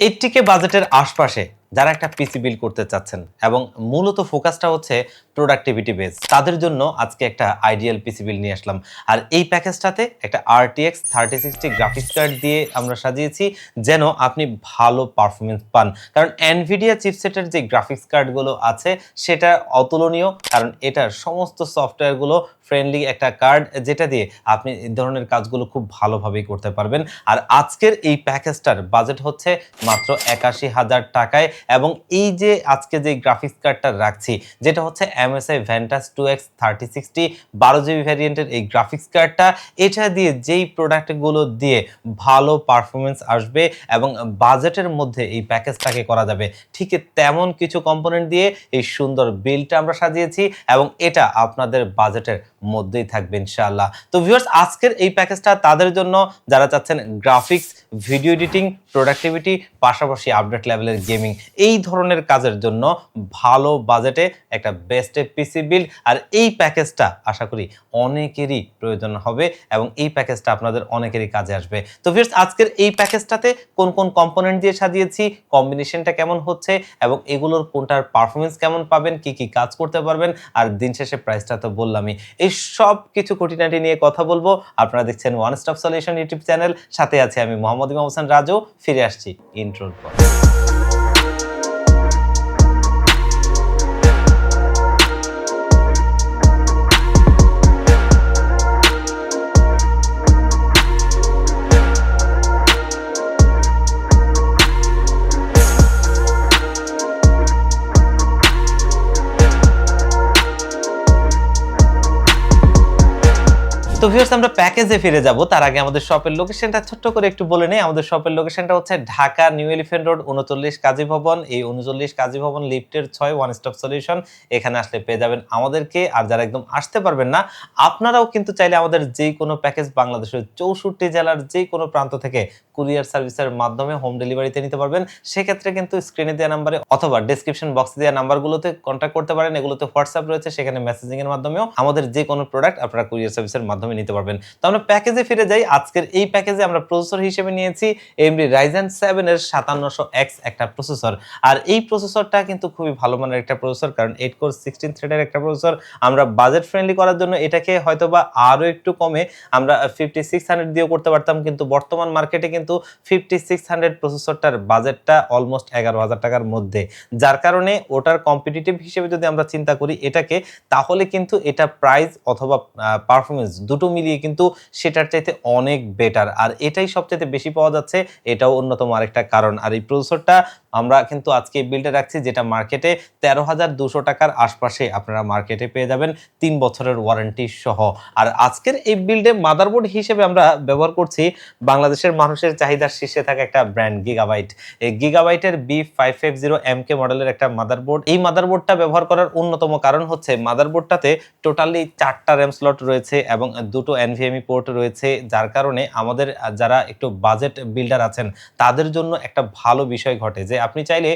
এইটটিকে বাজেটের আশপাশে। যারা একটা পিসি বিল করতে চাচ্ছেন এবং মূলত ফোকাসটা হচ্ছে প্রোডাক্টিভিটি বেস তাদের জন্য আজকে একটা আইডিয়াল পিসি বিল নিয়ে আসলাম। আর এই প্যাকেজটাতে একটা RTX thirty sixty graphics card দিয়ে আমরা সাজিয়েছি, যেন আপনি ভালো পারফরমেন্স পান। কারণ এনভিডিয়া চিপসেটের যে গ্রাফিক্স কার্ডগুলো আছে, সেটা অতুলনীয়, কারণ এটার সমস্ত সফটওয়্যারগুলো ফ্রেন্ডলি একটা কার্ড যেটা দিয়ে আপনি এই ধরনের কাজগুলো খুব ভালোভাবেই করতে পারবেন। আর আজকের এই প্যাকেজটার বাজেট হচ্ছে মাত্র একাশি হাজার টাকায় এবং এই যে আজকে যে গ্রাফিক্স কার্ডটা রাখছি, যেটা হচ্ছে MSI Ventus two X thirty sixty বারো জিবি ভ্যারিয়েন্টের এই গ্রাফিক্স কার্ডটা এটা দিয়ে যেই প্রোডাক্টগুলো দিয়ে ভালো পারফরমেন্স আসবে এবং বাজেটের মধ্যে এই প্যাকেজটাকে করা যাবে, ঠিক তেমন কিছু কম্পোনেন্ট দিয়ে এই সুন্দর বিলটা আমরা সাজিয়েছি এবং এটা আপনাদের বাজেটের মধ্যেই থাকবে ইনশাআল্লাহ। তো ভিউয়ার্স আজকের এই প্যাকেজটা তাদের জন্য, যারা চাচ্ছেন গ্রাফিক্স ভিডিও এডিটিং প্রোডাক্টিভিটি পাশাপাশি আপডেট লেভেলের গেমিং এই ধরনের কাজের জন্য ভালো বাজেটে একটা বেস্ট পিসি বিল্ড আর এই প্যাকেজটা আশা করি অনেকেরই প্রয়োজন হবে এবং এই প্যাকেজটা আপনাদের অনেকেরই কাজে আসবে। তো ভিউয়ার্স আজকের এই প্যাকেজটাতে কোন কোন কম্পোনেন্ট দিয়ে সাজিয়েছি কম্বিনেশনটা কেমন হচ্ছে এবং এগুলোর কোনটার পারফরমেন্স কেমন পাবেন, কি কি কাজ করতে পারবেন, আর দিন শেষে প্রাইসটা তো বললামই। এই সব কিছু খুঁটিনাটি নিয়ে কথা বলব। আপনারা দেখছেন one stop solution YouTube channel সাথে আছে আমি মোহাম্মদ ইমাম হোসেন রাজু। ফিরে আসছি ইন্ট্রোর পর ভিউয়ার্স আমরা প্যাকেজে ফিরে যাব। তার আগে আমাদের শপের লোকেশনটা ছোট্ট করে একটু বলে নেই। আমাদের শপের লোকেশনটা হচ্ছে ঢাকা নিউ এলিফেন্ট রোড উনচল্লিশ কাজী ভবন। এই উনচল্লিশ কাজী ভবন লিফটের ছয় ওয়ান স্টপ সলিউশন এখানে আসলে পেয়ে যাবেন আমাদেরকে। আর যারা একদম আসতে পারবেন না, আপনারাও কিন্তু চাইলে আমাদের যে কোনো প্যাকেজ বাংলাদেশের চৌষট্টি জেলার যে কোনো প্রান্ত থেকে কুরিয়ার সার্ভিসের মাধ্যমে হোম ডেলিভারিতে নিতে পারবেন। সেক্ষেত্রে কিন্তু স্ক্রিনে দেওয়া নাম্বারে অথবা ডিসক্রিপশন বক্সে দেওয়া নাম্বারগুলোতে কন্ট্যাক্ট করতে পারেন। এগুলোতে হোয়াটসঅ্যাপ রয়েছে, সেখানে মেসেজিং এর মাধ্যমেও আমাদের যে কোনো প্রোডাক্ট আপনারা কুরিয়ার সার্ভিসের মাধ্যমে নিতে পারবেন। তো আমরা প্যাকেজে ফিরে যাই। আজকের এই প্যাকেজে আমরা প্রসেসর হিসেবে নিয়েছি এমডি রাইজেন সেভেন এর সাতান্নশো এক্স একটা প্রসেসর আর এই প্রসেসরটা কিন্তু খুবই ভালো মানের একটা প্রসেসর কারণ এইট কোর সিক্সটিন থ্রেডের একটা প্রসেসর আমরা বাজেট ফ্রেন্ডলি করার জন্য এটাকে হয়তোবা আরও একটু কমে আমরা ফিফটি সিক্স হান্ড্রেড দিয়েও করতে পারতাম, কিন্তু বর্তমান মার্কেটে কিন্তু ফিফটি সিক্স হান্ড্রেড প্রসেসরটার বাজেটটা অলমোস্ট এগারো হাজার টাকার মধ্যে। যার কারণে ওটার কম্পিটিটিভ হিসেবে যদি আমরা চিন্তা করি এটাকে, তাহলে কিন্তু এটা প্রাইস অথবা পারফরমেন্স দুটো মিলিয়ে কিন্তু সেটার চাইতে অনেক বেটার আর এটাই সবচেয়ে বেশি পাওয়া যাচ্ছে, এটাও অন্যতম আরেকটা কারণ। আর এই প্রসেসরটা আমরা কিন্তু আজকে বিলটা রাখছি, যেটা মার্কেটে তেরো হাজার দুশো টাকার আশপাশে আপনারা মার্কেটে পেয়ে যাবেন তিন বছরের ওয়ারেন্টি সহ। আর আজকের এই বিল্ডে মাদারবোর্ড হিসেবে আমরা ব্যবহার করছি বাংলাদেশের মানুষের চাহিদার শীর্ষে থাকা একটা ব্র্যান্ড, গিগাবাইট। এই গিগাবাইটের B five five zero M K মডেলের একটা মাদারবোর্ড। এই মাদারবোর্ডটা ব্যবহার করার অন্যতম কারণ হচ্ছে মাদারবোর্ডটাতে টোটালি চারটা র্যাম স্লট রয়েছে এবং দুটো এনভিএমই পোর্ট রয়েছে, যার কারণে আমাদের, যারা একটু বাজেট বিল্ডার আছেন, তাদের জন্য একটা ভালো বিষয় ঘটে যে আপনি চাইলে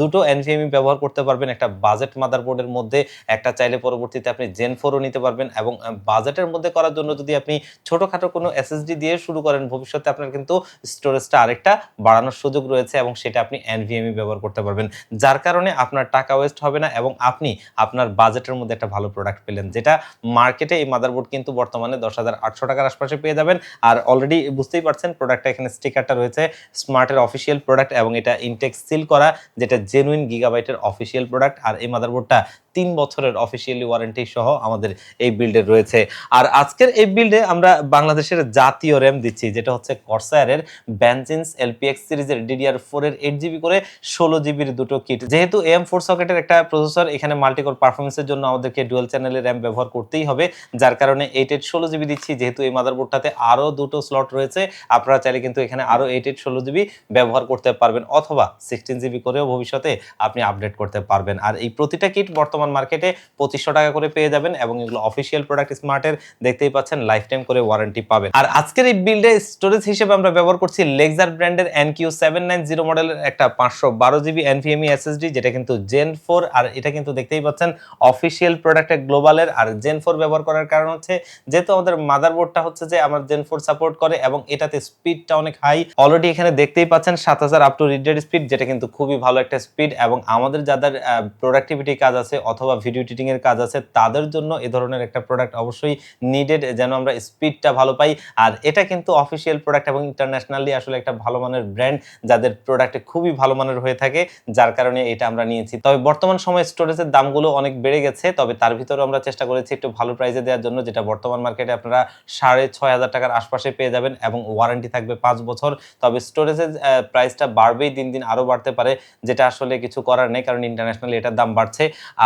দুটো এনভিএমই ব্যবহার করতে পারবেন, একটা বাজেট মাদারবোর্ডের মধ্যে, একটা চাইলে পরবর্তীতে আপনি জেন ফোরও নিতে পারবেন এবং বাজেটের মধ্যে করার জন্য যদি আপনি ছোটোখাটো কোনো এসএসডি দিয়ে শুরু করেন, ভবিষ্যতে আপনার কিন্তু স্টোরেজটা আরেকটা বাড়ানোর সুযোগ রয়েছে এবং সেটা আপনি এনভিএমই ব্যবহার করতে পারবেন। যার কারণে আপনার টাকা ওয়েস্ট হবে না এবং আপনি আপনার বাজেটের মধ্যে একটা ভালো প্রোডাক্ট পেলেন, যেটা মার্কেটে এই মাদারবোর্ড কিন্তু বর্তমানে দশ হাজার আটশো টাকার আশপাশে পেয়ে যাবেন। আর অলরেডি বুঝতেই পারছেন প্রোডাক্টটা এখানে স্টিকারটা রয়েছে স্মার্টের অফিসিয়াল প্রোডাক্ট এবং এটা ইনটেক্স সিল করা, যেটা জেনুইন গিগাবাইটের অফিসিয়াল প্রোডাক্ট আর এই মাদারবোর্ডটা তিন বছরের অফিসিয়ালি ওয়ারেন্টি সহ আমাদের এই বিল্ডে রয়েছে। আর আজকের এই বিল্ডে আমরা বাংলাদেশের জাতীয় র্যাম দিচ্ছি, যেটা হচ্ছে কর্সায়ারের ব্যানজিন্স এলপিএক্স সিরিজের ডিডিআর ফোর এর এইট জিবি করে ষোলো জিবির দুটো কিট যেহেতু এম ফোর সকেটের একটা প্রসেসর এখানে মাল্টিকোর পারফরমেন্সের জন্য আমাদেরকে ডুয়েল চ্যানেলের র্যাম ব্যবহার করতেই হবে, যার কারণে এইট এইট ষোলো জিবি দিচ্ছি, যেহেতু এই মাদারবোর্ডটাতে আরও দুটো স্লট রয়েছে, আপনারা চাইলে কিন্তু এখানে আরও এইট এইট ষোলো জিবি ব্যবহার করতে পারবেন, অথবা সিক্সটিন জিবি করেও ভবিষ্যতে আপনি আপডেট করতে পারবেন। আর এই প্রতিটা কিট বর্তমান মার্কেটে পঁচিশশো টাকা করে পেয়ে যাবেন এবং এগুলো অফিসিয়াল প্রোডাক্ট স্মার্টের দেখতেই পাচ্ছেন লাইফ টাইম করে ওয়ারেন্টি পাবেন। আর আজকের এই বিল্ডে স্টোরেজ হিসেবে আমরা ব্যবহার করছি লেক্সার ব্র্যান্ডের N Q seven nine zero মডেলের একটা পাঁচশো বারো জিবি এনভিএমই এসএসডি যেটা কিন্তু জেন ফোর আর এটা কিন্তু দেখতেই পাচ্ছেন অফিসিয়াল প্রোডাক্টের গ্লোবালের আর জেন ফোর ব্যবহার করার কারণ হচ্ছে, যেহেতু আমাদের মাদারবোর্ডটা হচ্ছে যে আমার জেন ফোর সাপোর্ট করে এবং এটাতে স্পিডটা অনেক হাই অলরেডি এখানে দেখতেই পাচ্ছেন সাত হাজার আপ টু রিডার স্পিড যেটা কিন্তু খুবই ভালো একটা স্পিড এবং আমাদের যাদের প্রোডাক্টিভিটি কাজ আছে অথবা ভিডিও এডিটিংয়ের কাজ আছে, তাদের জন্য এ ধরনের একটা প্রোডাক্ট অবশ্যই নিডেড যেন আমরা স্পিডটা ভালো পাই। আর এটা কিন্তু অফিসিয়াল প্রোডাক্ট এবং ইন্টারন্যাশনালি আসলে একটা ভালো মানের ব্র্যান্ড যাদের প্রোডাক্টে খুবই ভালো মানের হয়ে থাকে, যার কারণে এটা আমরা নিয়েছি। তবে বর্তমান সময়ে স্টোরেজের দামগুলো অনেক বেড়ে গেছে, তবে তার ভিতরে আমরা চেষ্টা করেছি একটু ভালো প্রাইসে দেওয়ার জন্য, যেটা বর্তমান মার্কেটে আপনারা সাড়ে ছয় হাজার টাকার আশপাশে পেয়ে যাবেন এবং ওয়ারেন্টি থাকবে পাঁচ বছর। তবে স্টোরেজের প্রাইসটা বাড়বেই দিন দিন। আরও বাড়তে পারে, যেটা আসলে কিছু করার নেই, কারণ ইন্টারন্যাশনালি এটার দাম বাড়ছে।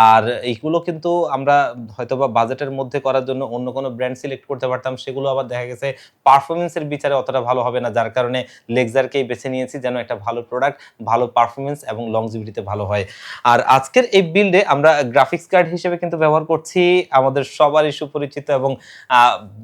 আর এইগুলো কিন্তু আমরা হয়তোবা বাজেটের মধ্যে করার জন্য অন্য কোনো ব্র্যান্ড সিলেক্ট করতে পারতাম, সেগুলো আবার দেখা গেছে পারফরমেন্সের বিচারে অতটা ভালো হবে না, যার কারণে লেক্সারকেই বেছে নিয়েছি যেন একটা ভালো প্রোডাক্ট ভালো পারফরমেন্স এবং লংজিভিটিতে ভালো হয়। আর আজকের এই বিল্ডে আমরা গ্রাফিক্স কার্ড হিসেবে কিন্তু ব্যবহার করছি, আমাদের সবারই সুপরিচিত এবং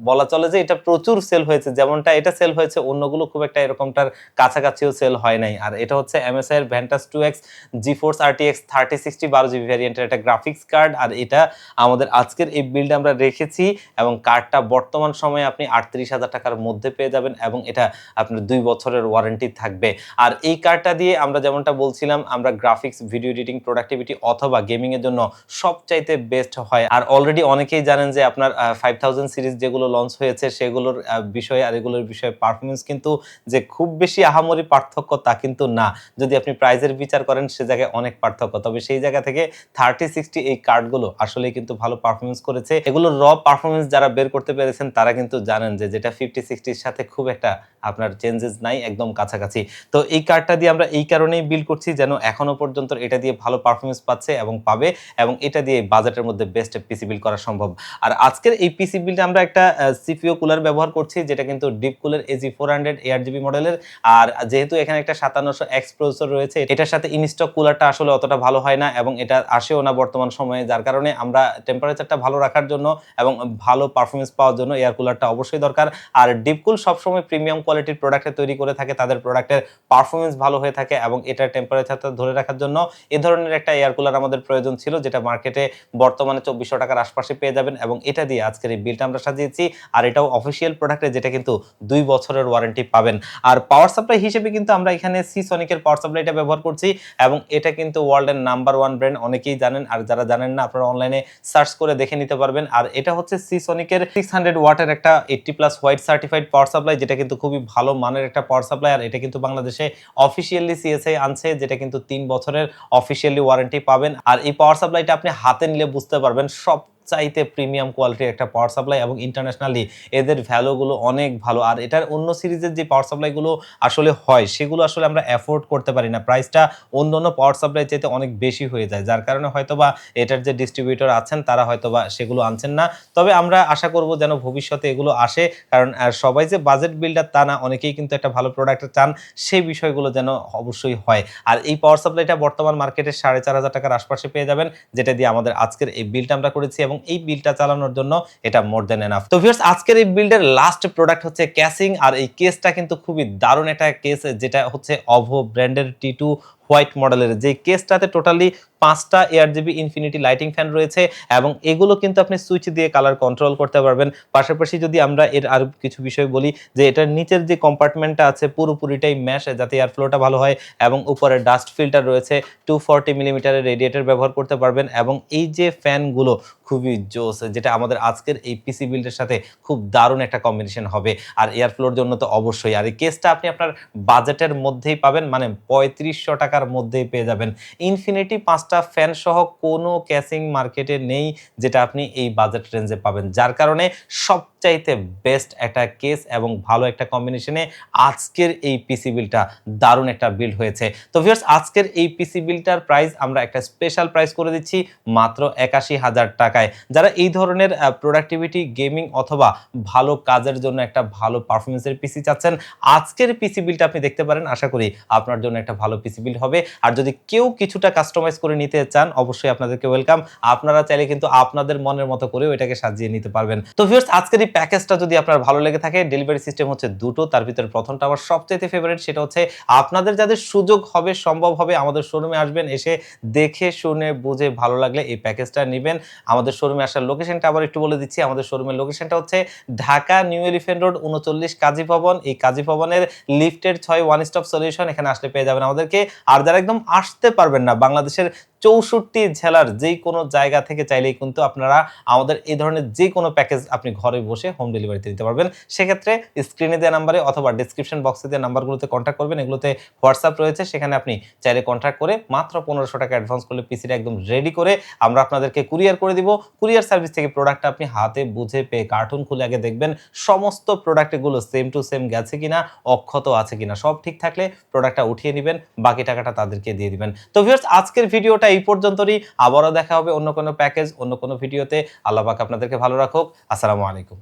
বলা চলে যে এটা প্রচুর সেল হয়েছে। যেমনটা এটা সেল হয়েছে, অন্যগুলো খুব একটা এরকমটার কাছাকাছিও সেল হয় নাই। আর এটা হচ্ছে MSI Ventus two X GeForce RT X thirty sixty বারো জিবি ভ্যারিয়েন্টের একটা গ্রাফিক্স কার্ড আর এটা আমাদের আজকের এই বিল্ডে আমরা রেখেছি এবং কার্ডটা বর্তমান সময়ে আপনি আটত্রিশ হাজার টাকার মধ্যে পেয়ে যাবেন এবং এটা আপনার দুই বছরের ওয়ারেন্টি থাকবে। আর এই কার্ডটা দিয়ে আমরা যেমনটা বলছিলাম, আমরা গ্রাফিক্স ভিডিও এডিটিং প্রোডাক্টিভিটি অথবা গেমিংয়ের জন্য সবচাইতে বেস্ট হয়। আর অলরেডি অনেকেই জানেন যে আপনার ফাইভ থাউজেন্ড সিরিজ যেগুলো লঞ্চ হয়েছে, সেগুলোর বিষয়ে আর এগুলোর বিষয়ে পারফরমেন্স কিন্তু যে খুব বেশি আহামরি পার্থক্য তা কিন্তু না। যদি আপনি প্রাইজের বিচার করেন, সে জায়গায় অনেক পার্থক্য। তবে সেই জায়গা থেকে থার্টি সিক্সটি এই কার্ডগুলো আসলে কিন্তু ভালো পারফরমেন্স করেছে। এগুলো র পারফরমেন্স যারা বের করতে পেরেছেন, তারা কিন্তু জানেন যে যেটা ফিফটি সিক্সটির সাথে খুব একটা আপনার চেঞ্জেস নাই, একদম কাছাকাছি। তো এই কার্ডটা দিয়ে আমরা এই কারণেই বিল করছি যেন এখনও পর্যন্ত এটা দিয়ে ভালো পারফরমেন্স পাচ্ছে এবং পাবে এবং এটা দিয়ে বাজেটের মধ্যে বেস্ট পিসি বিল করা সম্ভব। আর আজকের এই পিসি বিলটা আমরা একটা সিপিও কুলার ব্যবহার করছি, যেটা কিন্তু deep cooler AG four hundred A R GB মডেলের আর যেহেতু এখানে একটা সাতান্নশো এক্স প্রসেসর রয়েছে এটার সাথে ইনস্টক কুলারটা আসলে অতটা ভালো হয় না এবং এটা আসেও না বর্তমান সময়ে, যার কারণে আমরা টেম্পারেচারটা ভালো রাখার জন্য এবং ভালো পারফরমেন্স পাওয়ার জন্য এয়ার কুলারটা অবশ্যই দরকার। আর ডিপকুল সবসময় প্রিমিয়াম কোয়ালিটির প্রোডাক্টে তৈরি করে থাকে, তাদের প্রোডাক্টের পারফরমেন্স ভালো হয়ে থাকে এবং এটার টেম্পারেচারটা ধরে রাখার জন্য এ ধরনের একটা এয়ার কুলার আমাদের প্রয়োজন ছিল, যেটা মার্কেটে বর্তমানে চব্বিশশো টাকার আশপাশে পেয়ে যাবেন এবং এটা দিয়ে আজকের এই বিলটা আমরা সাজিয়েছি। আর এটাও অফিসিয়াল প্রোডাক্টে যেটা কিন্তু দুই বছরের ওয়ারেন্টি পাবেন। আর পাওয়ার সাপ্লাই হিসেবে কিন্তু আমরা এখানে সি সনিকের পাওয়ার সাপ্লাইটা ব্যবহার করছি এবং এটা কিন্তু ওয়ার্ল্ডের নাম্বার ওয়ান ব্র্যান্ড অনেকেই জানেন। আর যারা জানেন না, আপনারা অনলাইনে সার্চ করে দেখে নিতে পারবেন। আর এটা হচ্ছে সি সনিকের সিক্স হান্ড্রেড ওয়াটের একটা eighty plus white certified power supply যেটা কিন্তু খুবই ভালো মানের একটা পাওয়ার সাপ্লাই আর এটা কিন্তু বাংলাদেশে অফিসিয়ালি সিএসআই আনছে, যেটা কিন্তু তিন বছরের অফিসিয়ালি ওয়ারেন্টি পাবেন। আর এই পাওয়ার সাপ্লাইটা আপনি হাতে নিলে বুঝতে পারবেন, সব চাইতে প্রিমিয়াম কোয়ালিটির একটা পাওয়ার সাপ্লাই এবং ইন্টারন্যাশনালি এদের ভ্যালুগুলো অনেক ভালো। আর এটার অন্য সিরিজের যে পাওয়ার সাপ্লাইগুলো আসলে হয়, সেগুলো আসলে আমরা অ্যাফোর্ড করতে পারি না। প্রাইসটা অন্য অন্য পাওয়ার সাপ্লাই চাইতে অনেক বেশি হয়ে যায়। যার কারণে হয়তোবা এটার যে ডিস্ট্রিবিউটর আছেন, তারা হয়তোবা সেগুলো আনছেন না। তবে আমরা আশা করব যেন ভবিষ্যতে এগুলো আসে, কারণ সবাই যে বাজেট বিল্ডার তা না, অনেকেই কিন্তু একটা ভালো প্রোডাক্ট চান, সেই বিষয়গুলো যেন অবশ্যই হয়। আর এই পাওয়ার সাপ্লাইটা বর্তমান মার্কেটে সাড়ে চার হাজার টাকার আশপাশে পেয়ে যাবেন, যেটা দিয়ে আমাদের আজকের এই বিলটা আমরা করেছি এবং এই বিলটা চালানোর জন্য এটা মোর দেন এনাফ তো ভিউয়ার্স আজকের এই বিল্ডের লাস্ট প্রোডাক্ট হচ্ছে ক্যাসিং আর এই কেসটা কিন্তু খুবই দারুণ একটা কেস যেটা হচ্ছে অভো ব্র্যান্ডের টি টু হোয়াইট মডেলের যে কেসটাতে টোটালি পাঁচটা A R GB infinity lighting fan রয়েছে এবং এগুলো কিন্তু আপনি সুইচ দিয়ে কালার কন্ট্রোল করতে পারবেন। পাশাপাশি যদি আমরা এর আর কিছু বিষয় বলি, যে এটার নিচের যে কম্পার্টমেন্টটা আছে, পুরোপুরিটাই ম্যাশ যাতে এয়ার ফ্লোটা ভালো হয় এবং উপরে ডাস্ট ফিল্টার রয়েছে টু ফর্টি মিলিমিটারের রেডিয়েটর ব্যবহার করতে পারবেন এবং এই যে ফ্যানগুলো খুবই জোস, যেটা আমাদের আজকের এই পিসি বিল্ডের সাথে খুব দারুণ একটা কম্বিনেশন হবে। আর এয়ার ফ্লোর জন্য তো অবশ্যই। আর এই কেসটা আপনি আপনার বাজেটের মধ্যেই পাবেন মানে পঁয়ত্রিশশো টাকার মধ্যেই পেয়ে যাবেন। ইনফিনিটি পাঁচটা ফ্যান সহ কোনো ক্যাসিং মার্কেটে নেই যেটা আপনি এই বাজেট রেঞ্জে পাবেন। যার কারণে সব সবচাইতে বেস্ট একটা কেস এবং ভালো একটা কম্বিনেশনে আজকের এই পিসি বিলটা দারুণ একটা বিল্ড হয়েছে। তো ভিউয়ার্স আজকের এই পিসি বিলটার প্রাইস আমরা একটা স্পেশাল প্রাইস করে দিচ্ছি মাত্র একাশি হাজার টাকায়। যারা এই ধরনের প্রোডাক্টিভিটি গেমিং অথবা ভালো কাজের জন্য একটা ভালো পারফরমেন্সের পিসি চাচ্ছেন, আজকের পিসি বিলটা আপনি দেখতে পারেন। আশা করি আপনার জন্য একটা ভালো পিসি বিল হবে। আর যদি কেউ কিছুটা কাস্টমাইজ করে নিতে চান, অবশ্যই আপনাদেরকে ওয়েলকাম আপনারা চাইলে কিন্তু আপনাদের মনের মতো করেও এটাকে সাজিয়ে নিতে পারবেন। তো ভিউয়ার্স আজকের এই প্যাকেজটা যদি আপনার ভালো লেগে থাকে, ডেলিভারি সিস্টেম হচ্ছে দুটো, তার ভিতরে প্রথমটা আমার সবচেয়ে ফেভারিট সেটা হচ্ছে আপনাদের যাদের সুযোগ হবে, সম্ভব হবে, আমাদের শোরুমে আসবেন, এসে দেখে, শুনে, বুঝে ভালো লাগলে এই প্যাকেজটা নেবেন। আমাদের শোরুমে আসার লোকেশনটা আবার একটু বলে দিচ্ছি। আমাদের শোরুমের লোকেশনটা হচ্ছে ঢাকা নিউ এলিফেন্ট রোড, উনচল্লিশ কাজী ভবন। এই কাজী ভবনের লিফটের ছয় ওয়ান স্টপ সলিউশন এখানে আসলে পেয়ে যাবেন আমাদেরকে। আর যারা একদম আসতে পারবেন না, বাংলাদেশের চৌষট্টি জেলার যে কোনো জায়গা থেকে চাইলেই কিন্তু আপনারা আমাদের এই ধরনের যে কোনো প্যাকেজ আপনি ঘরে বসে হোম ডেলিভারিতে দিতে পারবেন। সেক্ষেত্রে স্ক্রিনে দেওয়া নাম্বারে অথবা ডিসক্রিপশন বক্সে দেওয়া নাম্বারগুলোতে কন্ট্যাক্ট করবেন। এগুলোতে হোয়াটসঅ্যাপ রয়েছে। সেখানে আপনি চাইলে কন্ট্যাক্ট করে মাত্র পনেরোশো টাকা অ্যাডভান্স করলে পিসিটা একদম রেডি করে আমরা আপনাদেরকে কুরিয়ার করে দিব। কুরিয়ার সার্ভিস থেকে প্রোডাক্টটা আপনি হাতে বুঝে পেয়ে কার্টুন খুলে আগে দেখবেন। সমস্ত প্রোডাক্টগুলো সেম টু সেম গেছে কিনা, অক্ষত আছে কিনা, সব ঠিক থাকলে প্রোডাক্টটা উঠিয়ে নেবেন। বাকি টাকাটা তাদেরকে দিয়ে দিবেন। তো ভিউয়ার্স আজকের ভিডিওটা এই পর্যন্তই আবারও দেখা হবে অন্য কোনো প্যাকেজ অন্য কোনো ভিডিওতে। আল্লাহ পাক আপনাদেরকে ভালো রাখুক। আসসালামু আলাইকুম।